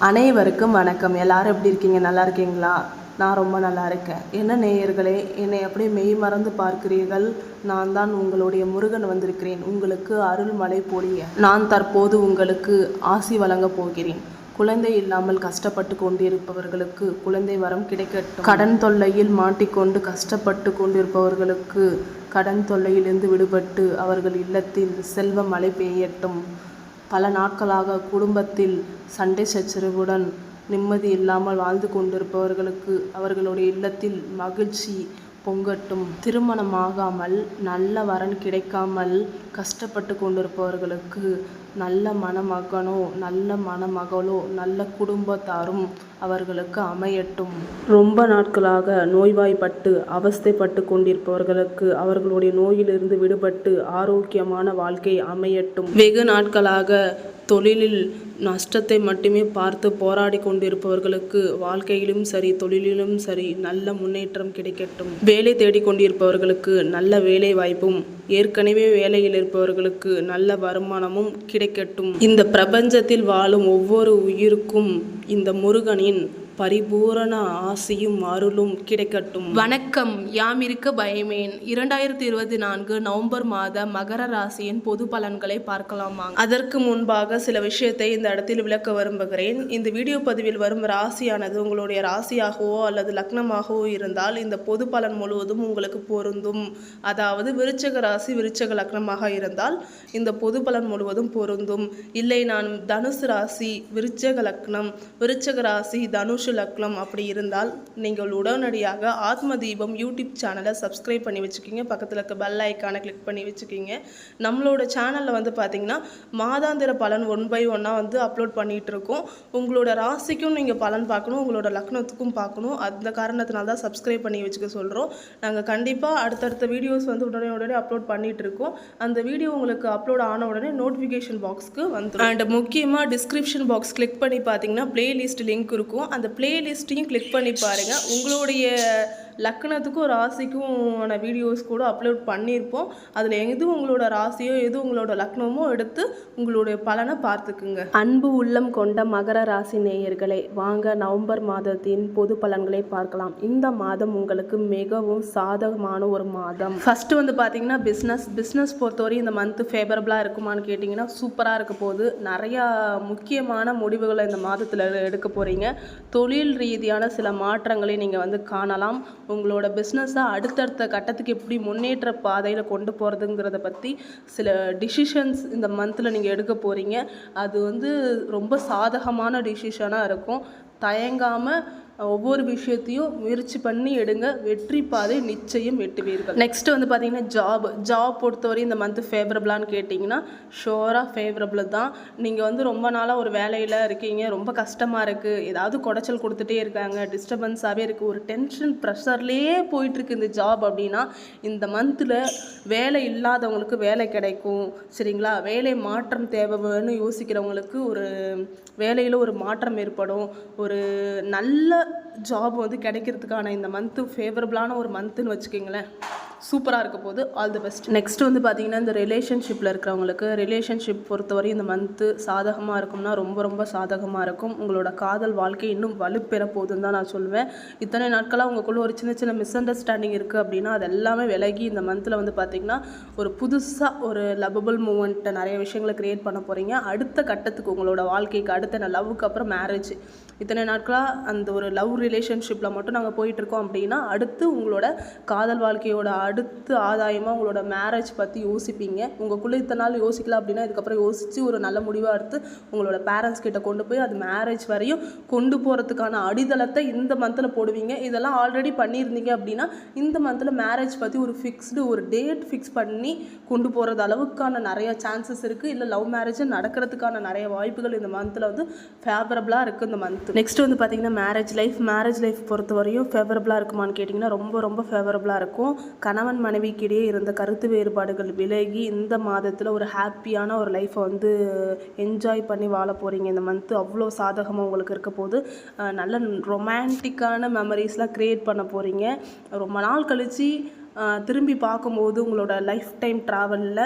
அனைவருக்கும் வணக்கம். எல்லாரும் எப்படி இருக்கீங்க? நல்லா இருக்கீங்களா? நான் ரொம்ப நல்லா இருக்கேன். என்ன நேயர்களே என்னை அப்படியே மெய் மறந்து பார்க்கிறீர்கள். நான் தான் உங்களுடைய முருகன் வந்திருக்கிறேன். உங்களுக்கு அருள்மழை பொழிய நான் தற்போது உங்களுக்கு ஆசி வழங்கப் போகிறேன். குழந்தை இல்லாமல் கஷ்டப்பட்டு கொண்டிருப்பவர்களுக்கு குழந்தை வரம் கிடைக்கட்டும். கடன் தொல்லையில் மாட்டிக்கொண்டு கஷ்டப்பட்டு கொண்டிருப்பவர்களுக்கு கடன் தொல்லையிலிருந்து விடுபட்டு அவர்கள் இல்லத்தில் செல்வ மழை பெய்யட்டும். பல நாட்களாக குடும்பத்தில் சண்டை சச்சரவுடன் நிம்மதி இல்லாமல் வாழ்ந்து கொண்டிருப்பவர்களுக்கு அவர்களுடைய இல்லத்தில் மகிழ்ச்சி பொங்கட்டும் திருமணமாகாமல் நல்ல வரன் கிடைக்காமல் கஷ்டப்பட்டு கொண்டிருப்பவர்களுக்கு நல்ல மணமகனோ நல்ல மணமகளோ நல்ல குடும்பத்தாரும் அவர்களுக்கு அமையட்டும். ரொம்ப நாட்களாக நோய்வாய்ப்பட்டு அவஸ்தைப்பட்டு கொண்டிருப்பவர்களுக்கு அவர்களுடைய நோயிலிருந்து விடுபட்டு ஆரோக்கியமான வாழ்க்கை அமையட்டும். வெகு நாட்களாக தொழிலில் நஷ்டத்தை மட்டுமே பார்த்து போராடி கொண்டிருப்பவர்களுக்கு வாழ்க்கையிலும் சரி தொழிலிலும் சரி நல்ல முன்னேற்றம் கிடைக்கட்டும். வேலை தேடிக்கொண்டிருப்பவர்களுக்கு நல்ல வேலை வாய்ப்பும் ஏற்கனவே வேலையில் இருப்பவர்களுக்கு நல்ல வருமானமும் கிடைக்கட்டும். இந்த பிரபஞ்சத்தில் வாழும் ஒவ்வொரு உயிருக்கும் இந்த முருகனின் பரிபூரண ஆசியும் அருளும் கிடைக்கட்டும். வணக்கம். யாம் இருக்க பயமேன். இரண்டாயிரத்தி இருபத்தி நான்கு நவம்பர் மாத மகர ராசியின் பொது பலன்களை பார்க்கலாமா? அதற்கு முன்பாக சில விஷயத்தை இந்த இடத்தில் விளக்க விரும்புகிறேன். இந்த வீடியோ பதிவில் வரும் ராசியானது உங்களுடைய ராசியாகவோ அல்லது லக்னமாகவோ இருந்தால் இந்த பொது பலன் முழுவதும் உங்களுக்கு பொருந்தும். அதாவது விருச்சக ராசி விருச்சக லக்னமாக இருந்தால் இந்த பொது பலன் முழுவதும் பொருந்தும். இல்லை நான் தனுசு ராசி விருச்சக லக்னம். விருச்சக ராசி தனுஷ் லக்னம் அப்படி இருந்தால் நீங்கள் உடனடியாக ஆத்ம தீபம் யூடியூப் சேனலை சப்ஸ்கிரைப் பண்ணி வச்சுக்கிங்க. பக்கத்தில் இருக்க பெல் ஐக்கானை கிளிக் பண்ணி வச்சுக்கிங்க. நம்மளோட சேனலில் வந்து பார்த்தீங்கன்னா மாதாந்திர பலன் ஒன் பை ஒன்னாக வந்து அப்லோட் பண்ணிகிட்டு இருக்கோம். உங்களோட ராசிக்கும் நீங்கள் பலன் பார்க்கணும். உங்களோட லக்னத்துக்கும் பார்க்கணும். அந்த காரணத்தினால தான் சப்ஸ்கிரைப் பண்ணி வச்சுக்க சொல்கிறோம் நாங்கள் கண்டிப்பாக அடுத்தடுத்த வீடியோஸ் வந்து உடனே உடனே அப்லோட் பண்ணிகிட்டு இருக்கோம். அந்த வீடியோ உங்களுக்கு அப்லோட் ஆன உடனே நோட்டிஃபிகேஷன் பாக்ஸ்க்கு வந்துடும் அண்ட் முக்கியமாக டிஸ்கிரிப்ஷன் பாக்ஸ் கிளிக் பண்ணி பார்த்தீங்கன்னா பிளேலிஸ்ட் லிங்க் இருக்கும். அந்த பிளேலிஸ்ட்டையும் கிளிக் பண்ணி பாருங்கள் உங்களுடைய லக்னத்துக்கும் ராசிக்கும் வீடியோஸ் கூட அப்லோட் பண்ணியிருப்போம். அதில் எது உங்களோட ராசியோ எது உங்களோட லக்னமோ எடுத்து உங்களுடைய பலனை பார்த்துக்குங்க. அன்பு உள்ளம் கொண்ட மகர ராசி நேயர்களே வாங்க நவம்பர் மாதத்தின் பொது பலன்களை பார்க்கலாம். இந்த மாதம் உங்களுக்கு மிகவும் சாதகமான ஒரு மாதம். ஃபர்ஸ்ட் வந்து பார்த்தீங்கன்னா பிஸ்னஸ் பிஸ்னஸ் பொறுத்தவரை இந்த மந்த் ஃபேவரபிளாக இருக்குமான்னு கேட்டிங்கன்னா சூப்பராக இருக்க போது நிறையா முக்கியமான முடிவுகளை இந்த மாதத்தில் எடுக்க போகிறீங்க தொழில் ரீதியான சில மாற்றங்களை நீங்கள் வந்து காணலாம். உங்களோட பிஸ்னஸை அடுத்தடுத்த கட்டத்துக்கு எப்படி முன்னேற்ற பாதையில் கொண்டு போகிறதுங்கிறத பற்றி சில டிசிஷன்ஸ் இந்த மந்தில் நீங்கள் எடுக்க போகிறீங்க அது வந்து ரொம்ப சாதகமான டிசிஷனாக இருக்கும். தயங்காமல் ஒவ்வொரு விஷயத்தையும் முயற்சி பண்ணி எடுங்க. வெற்றி பாதை நிச்சயம் வெட்டுவீர்கள் நெக்ஸ்ட் வந்து பார்த்தீங்கன்னா ஜாப் ஜாப் பொறுத்தவரை இந்த மந்த் ஃபேவரபிளான்னு கேட்டிங்கன்னா ஷோராக ஃபேவரபிள் தான். நீங்கள் வந்து ரொம்ப நாளாக ஒரு வேலையில் இருக்கீங்க. ரொம்ப கஷ்டமாக இருக்குது ஏதாவது குடைச்சல் கொடுத்துட்டே இருக்காங்க. டிஸ்டர்பன்ஸாகவே இருக்குது ஒரு டென்ஷன் ப்ரெஷர்லேயே போயிட்டுருக்கு இந்த ஜாப் அப்படின்னா இந்த மந்தில் வேலை இல்லாதவங்களுக்கு வேலை கிடைக்கும். சரிங்களா? வேலை மாற்றம் தேவைன்னு யோசிக்கிறவங்களுக்கு ஒரு வேலையில் ஒரு மாற்றம் ஏற்படும். ஒரு நல்ல ஜாப் வந்து கிடைக்கிறதுக்கான இந்த மந்த்து ஃபேவரபுளான ஒரு மந்த்துன்னு வச்சுக்கிங்களேன். சூப்பராக இருக்க போது ஆல் தி பெஸ்ட் நெக்ஸ்ட் வந்து பார்த்தீங்கன்னா இந்த ரிலேஷன்ஷிப்பில் இருக்கிறவங்களுக்கு ரிலேஷன்ஷிப் பொறுத்தவரை இந்த மந்த்து சாதகமாக இருக்கும்னா ரொம்ப ரொம்ப சாதகமாக இருக்கும். உங்களோட காதல் வாழ்க்கை இன்னும் வலுப்பெற போகுதுன்னு தான் நான் சொல்லுவேன் இத்தனை நாட்களாக உங்களுக்குள்ள ஒரு சின்ன சின்ன மிஸ் அண்டர்ஸ்டாண்டிங் இருக்குது அப்படின்னா அது எல்லாமே விலகி இந்த மந்தில் வந்து பார்த்திங்கன்னா ஒரு புதுசாக ஒரு லவபிள் மூமெண்ட்டை நிறைய விஷயங்களை க்ரியேட் பண்ண போகிறீங்க அடுத்த கட்டத்துக்கு உங்களோட வாழ்க்கைக்கு அடுத்த லவ்வுக்கு அப்புறம் மேரேஜ் இத்தனை நாட்களாக அந்த ஒரு லவ் ரிலேஷன்ஷிப்பில் மட்டும் நாங்கள் போயிட்டுருக்கோம் அப்படின்னா அடுத்து உங்களோட காதல் வாழ்க்கையோட அடுத்து ஆதாயமாக உங்களோட மேரேஜ் பற்றி யோசிப்பீங்க. உங்களுக்குள்ளே இத்தனை நாள் யோசிக்கல அப்படின்னா இதுக்கப்புறம் யோசித்து ஒரு நல்ல முடிவாக எடுத்து உங்களோட பேரண்ட்ஸ் கிட்ட கொண்டு போய் அது மேரேஜ் வரையும் கொண்டு போகிறதுக்கான அடித்தளத்தை இந்த மந்தில் போடுவீங்க. இதெல்லாம் ஆல்ரெடி பண்ணியிருந்தீங்க அப்படின்னா இந்த மந்தில் மேரேஜ் பற்றி ஒரு ஃபிக்ஸ்டு ஒரு டேட் ஃபிக்ஸ் பண்ணி கொண்டு போகிறது அளவுக்கான நிறைய சான்சஸ் இருக்குது இல்லை லவ் மேரேஜ் நடக்கிறதுக்கான நிறைய வாய்ப்புகள் இந்த மந்தில் வந்து ஃபேவரபுளாக இருக்குது இந்த மந்த் நெக்ஸ்ட் வந்து பார்த்தீங்கன்னா மேரேஜ் லைஃப் மேரேஜ் லைஃப் பொறுத்த வரையும் ஃபேவரபுளாக இருக்குமான்னு கேட்டிங்கன்னா ரொம்ப ரொம்ப ஃபேவரபுளாக இருக்கும். கணவன் மனைவிக்கிடையே இருந்த கருத்து வேறுபாடுகள் விலகி இந்த மாதத்தில் ஒரு ஹாப்பியான ஒரு லைஃப்பை வந்து என்ஜாய் பண்ணி வாழ போகிறீங்க இந்த மந்த்து அவ்வளோ சாதகமாக உங்களுக்கு இருக்க போது நல்ல ரொமான்டிக்கான மெமரிஸ்லாம் க்ரியேட் பண்ண போகிறீங்க ரொம்ப நாள் கழித்து திரும்பி பார்க்கும்போது உங்களோட லைஃப் டைம் ட்ராவலில்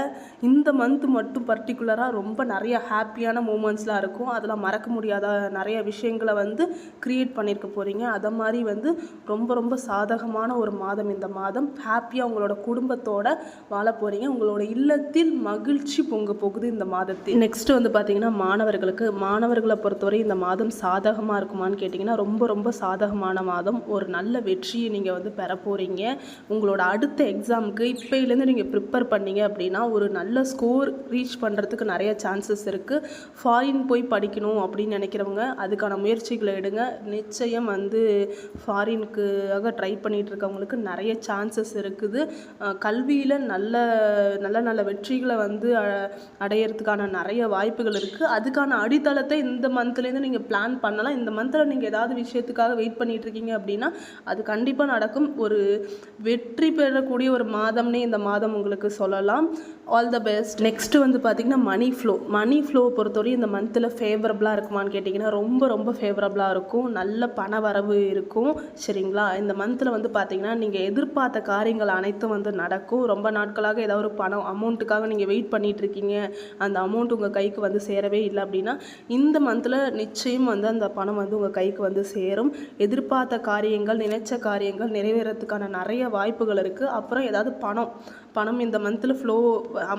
இந்த மந்த் மட்டும் பர்டிகுலராக ரொம்ப நிறைய ஹாப்பியான மூமெண்ட்ஸ்லாம் இருக்கும். அதெல்லாம் மறக்க முடியாத நிறைய விஷயங்களை வந்து க்ரியேட் பண்ணியிருக்க போகிறீங்க அதை மாதிரி வந்து ரொம்ப ரொம்ப சாதகமான ஒரு மாதம் இந்த மாதம். ஹாப்பியாக உங்களோட குடும்பத்தோடு வாழ போகிறீங்க உங்களோட இல்லத்தில் மகிழ்ச்சி பொங்க போகுது இந்த மாதத்தில். நெக்ஸ்ட்டு வந்து பார்த்தீங்கன்னா மாணவர்களுக்கு மாணவர்களை பொறுத்தவரை இந்த மாதம் சாதகமாக இருக்குமான்னு கேட்டிங்கன்னா ரொம்ப ரொம்ப சாதகமான மாதம். ஒரு நல்ல வெற்றியை நீங்கள் வந்து பெற போகிறீங்க உங்களோட அடுத்த எக்ஸாமுக்கு இப்போலேருந்து நீங்கள் ப்ரிப்பேர் பண்ணீங்க அப்படின்னா ஒரு நல்ல ஸ்கோர் ரீச் பண்ணுறதுக்கு நிறைய சான்சஸ் இருக்குது ஃபாரின் போய் படிக்கணும் அப்படின்னு நினைக்கிறவங்க அதுக்கான முயற்சிகளை எடுங்க. நிச்சயம் வந்து ஃபாரினுக்காக ட்ரை பண்ணிகிட்டு இருக்கவங்களுக்கு நிறைய சான்சஸ் இருக்குது. கல்வியில் நல்ல நல்ல நல்ல வெற்றிகளை வந்து அ- அடையிறதுக்கான நிறைய வாய்ப்புகள் இருக்குது அதுக்கான அடித்தளத்தை இந்த மந்த்லேருந்து நீங்கள் பிளான் பண்ணலாம். இந்த மந்தில் நீங்கள் ஏதாவது விஷயத்துக்காக வெயிட் பண்ணிகிட்ருக்கீங்க இருக்கீங்க அப்படின்னா அது கண்டிப்பாக நடக்கும். ஒரு வெற்றி பெறக்கூடிய ஒரு மாதம்னே இந்த மாதம் உங்களுக்கு சொல்லலாம். ஆல் த பெஸ்ட் நெக்ஸ்ட்டு வந்து பார்த்தீங்கன்னா மணி ஃப்ளோ மணி ஃப்ளோவை பொறுத்தவரை இந்த மந்தில் ஃபேவரபுளாக இருக்குமான்னு கேட்டிங்கன்னா ரொம்ப ரொம்ப ஃபேவரபுளாக இருக்கும். நல்ல பண வரவு இருக்கும். சரிங்களா? இந்த மந்தில் வந்து பார்த்தீங்கன்னா நீங்கள் எதிர்பார்த்த காரியங்கள் அனைத்தும் வந்து நடக்கும். ரொம்ப நாட்களாக ஏதாவது ஒரு பணம் அமௌண்ட்டுக்காக நீங்கள் வெயிட் பண்ணிகிட்ருக்கீங்க இருக்கீங்க. அந்த அமௌண்ட் உங்கள் கைக்கு வந்து சேரவே இல்லை அப்படின்னா இந்த மந்தில் நிச்சயம் வந்து அந்த பணம் வந்து உங்கள் கைக்கு வந்து சேரும். எதிர்பார்த்த காரியங்கள் நினைச்ச காரியங்கள் நிறைவேறதுக்கான நிறைய வாய்ப்புகள் இருக்குது அப்புறம் ஏதாவது பணம் பணம் இந்த மந்தில் ஃப்ளோ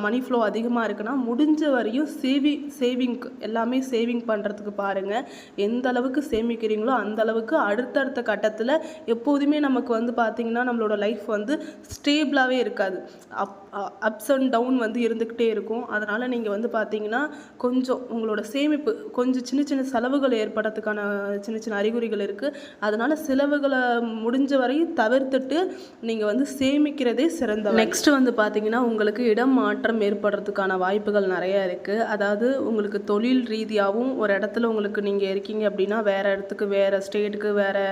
மணி ஃப்ளோ அதிகமாக இருக்குன்னா முடிஞ்ச வரையும் சேவி சேவிங் எல்லாமே சேவிங் பண்ணுறதுக்கு பாருங்கள் எந்த அளவுக்கு சேமிக்கிறீங்களோ அந்த அளவுக்கு அடுத்தடுத்த கட்டத்தில் எப்போதுமே நமக்கு வந்து பார்த்திங்கன்னா நம்மளோட லைஃப் வந்து ஸ்டேபிளாகவே இருக்காது. அப் அப்ஸ் அண்ட் டவுன் வந்து இருந்துக்கிட்டே இருக்கும். அதனால் நீங்கள் வந்து பார்த்தீங்கன்னா கொஞ்சம் உங்களோட சேமிப்பு கொஞ்சம் சின்ன சின்ன செலவுகள் ஏற்படுறதுக்கான சின்ன சின்ன அறிகுறிகள் இருக்குது அதனால் செலவுகளை முடிஞ்ச வரையும் தவிர்த்துட்டு நீங்கள் வந்து சேமிக்கிறதே சிறந்த நெக்ஸ்ட் வந்து பார்த்தீங்கன்னா உங்களுக்கு இடம் மாற்றம் ஏற்படுறதுக்கான வாய்ப்புகள் நிறைய இருக்குது அதாவது உங்களுக்கு தொழில் ரீதியாகவும் ஒரு இடத்துல உங்களுக்கு நீங்கள் இருக்கீங்க அப்படின்னா வேறு இடத்துக்கு வேறு ஸ்டேட்டுக்கு வேறு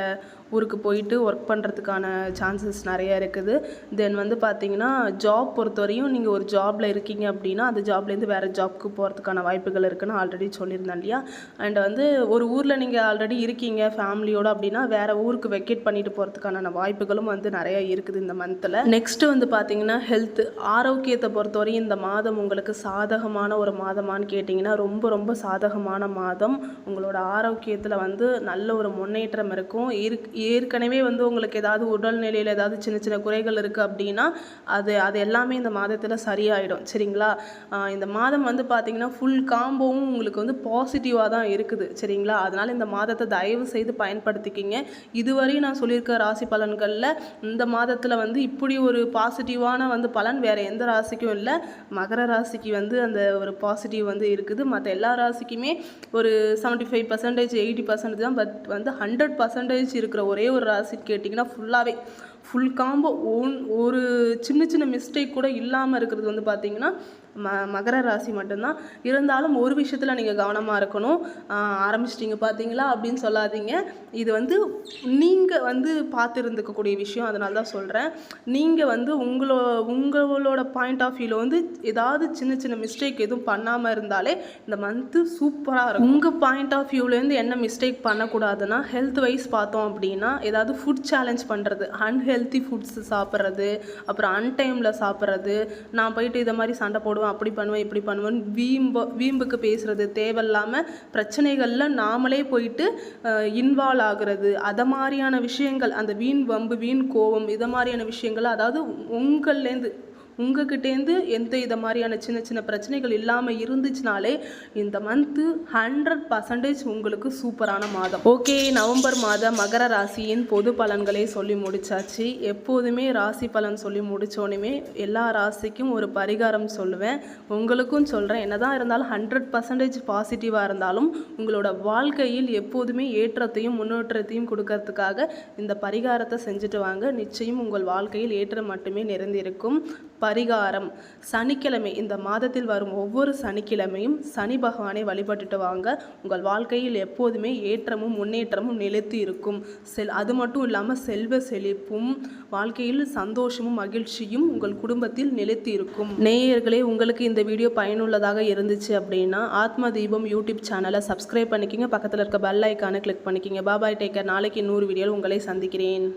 ஊருக்கு போயிட்டு ஒர்க் பண்ணுறதுக்கான சான்சஸ் நிறைய இருக்குது. தென் வந்து பார்த்தீங்கன்னா ஜாப் பொறுத்தவரையும் நீங்கள் ஒரு ஜாபில் இருக்கீங்க அப்படின்னா அந்த ஜாப்லேருந்து வேறு ஜாப்க்கு போகிறதுக்கான வாய்ப்புகள் இருக்குன்னு ஆல்ரெடி சொல்லியிருந்தேன் இல்லையா? அண்ட் வந்து ஒரு ஊரில் நீங்கள் ஆல்ரெடி இருக்கீங்க ஃபேமிலியோடு அப்படின்னா வேறு ஊருக்கு வெக்கேட் பண்ணிட்டு போகிறதுக்கான வாய்ப்புகளும் வந்து நிறைய இருக்குது இந்த மந்தில் நெக்ஸ்ட்டு வந்து பார்த்தீங்கன்னா ஹெல்த் ஆரோக்கியத்தை பொறுத்தவரையும் இந்த மாதம் உங்களுக்கு சாதகமான ஒரு மாதமான்னு கேட்டிங்கன்னா ரொம்ப ரொம்ப சாதகமான மாதம். உங்களோட ஆரோக்கியத்தில் வந்து நல்ல ஒரு முன்னேற்றம் இருக்கும். இருக் ஏற்கனவே வந்து உங்களுக்கு ஏதாவது உடல்நிலையில் ஏதாவது சின்ன சின்ன குறைகள் இருக்குது அப்படின்னா அது அது எல்லாமே இந்த மாதத்தில் சரியாயிடும். சரிங்களா? இந்த மாதம் வந்து பார்த்தீங்கன்னா ஃபுல் காம்போவும் உங்களுக்கு வந்து பாசிட்டிவாக தான் இருக்குது. சரிங்களா? அதனால் இந்த மாதத்தை தயவு செய்து பயன்படுத்திக்கிங்க. இதுவரை நான் சொல்லியிருக்க ராசி பலன்களில் இந்த மாதத்தில் வந்து இப்படி ஒரு பாசிட்டிவான வந்து பலன் வேறு எந்த ராசிக்கும் இல்லை. மகர ராசிக்கு வந்து அந்த ஒரு பாசிட்டிவ் வந்து இருக்குது. மற்ற எல்லா ராசிக்குமே ஒரு seventy five percentage eighty percentage தான். பட் வந்து ஹண்ட்ரட் பர்சன்டேஜ் இருக்கிற ஒரே ஒரு ராசின்னு கேட்டிங்கன்னா ஃபுல்லாகவே ஃபுல் காம்போ ஒன் ஒரு சின்ன சின்ன மிஸ்டேக் கூட இல்லாமல் இருக்கிறது வந்து பார்த்திங்கன்னா ம மகர ராசி மட்டும்தான். இருந்தாலும் ஒரு விஷயத்தில் நீங்கள் கவனமாக இருக்கணும். ஆரம்பிச்சிட்டிங்க பார்த்தீங்களா அப்படின்னு சொல்லாதீங்க. இது வந்து நீங்கள் வந்து பார்த்து இருந்துக்கக்கூடிய விஷயம். அதனால தான் சொல்கிறேன் நீங்கள் வந்து உங்களோ உங்களோட பாயிண்ட் ஆஃப் வியூவில் வந்து ஏதாவது சின்ன சின்ன மிஸ்டேக் எதுவும் பண்ணாமல் இருந்தாலே இந்த மந்த்து சூப்பராக இருக்கும். உங்கள் பாயிண்ட் ஆஃப் வியூலேருந்து என்ன மிஸ்டேக் பண்ணக்கூடாதுன்னா ஹெல்த் வைஸ் பார்த்தோம் அப்படின்னா ஏதாவது ஃபுட் சேலஞ்ச் பண்ணுறது அன்ஹெல்த்தி ஃபுட்ஸ் சாப்பிட்றது அப்புறம் அன்டைமில் சாப்பிட்றது. நான் போயிட்டு இதை மாதிரி சண்டை போடுவேன் அப்படி பண்ணுவேன் இப்படி பண்ணுவேன் வீம்பு வீம்புக்கு பேசுறது தேவையில்லாமல் பிரச்சனைகளில் நாமளே போயிட்டு இன்வால்வ் ஆகுறது. அதை மாதிரியான விஷயங்கள் அந்த வீண் வம்பு வீண் கோவம் இதை மாதிரியான விஷயங்கள் அதாவது உங்கள்லேருந்து உங்ககிட்டேருந்து எந்த இதை மாதிரியான சின்ன சின்ன பிரச்சனைகள் இல்லாமல் இருந்துச்சுனாலே இந்த மந்த்து ஹண்ட்ரட் பர்சன்டேஜ் உங்களுக்கு சூப்பரான மாதம். ஓகே நவம்பர் மாத மகர ராசியின் பொது பலன்களை சொல்லி முடிச்சாச்சு. எப்போதுமே ராசி பலன் சொல்லி முடித்தோடனே எல்லா ராசிக்கும் ஒரு பரிகாரம் சொல்லுவேன். உங்களுக்கும் சொல்கிறேன் என்னதான் இருந்தாலும் ஹண்ட்ரட் பர்சன்டேஜ் பாசிட்டிவாக இருந்தாலும் உங்களோட வாழ்க்கையில் எப்போதுமே ஏற்றத்தையும் முன்னேற்றத்தையும் கொடுக்கறதுக்காக இந்த பரிகாரத்தை செஞ்சுட்டு வாங்க. நிச்சயம் உங்கள் வாழ்க்கையில் ஏற்றம் மட்டுமே நிறைந்திருக்கும். பரிகாரம். சனிக்கிழமை இந்த மாதத்தில் வரும் ஒவ்வொரு சனிக்கிழமையும் சனி பகவானை வழிபட்டுட்டு வாங்க. உங்கள் வாழ்க்கையில் எப்போதுமே ஏற்றமும் முன்னேற்றமும் நிலைத்து இருக்கும். செல் அது மட்டும் இல்லாமல் செல்வ செழிப்பும் வாழ்க்கையில் சந்தோஷமும் மகிழ்ச்சியும் உங்கள் குடும்பத்தில் நிலைத்து இருக்கும். நேயர்களே உங்களுக்கு இந்த வீடியோ பயனுள்ளதாக இருந்துச்சு அப்படின்னா ஆத்ம தீபம் யூடியூப் சேனலை சப்ஸ்கிரைப் பண்ணிக்கிங்க. பக்கத்தில் இருக்க பெல் ஐக்கானை கிளிக் பண்ணிக்கிங்க. பாபாய் டேக்கர் நாளைக்கு நூறு வீடியோவில் உங்களை சந்திக்கிறேன்.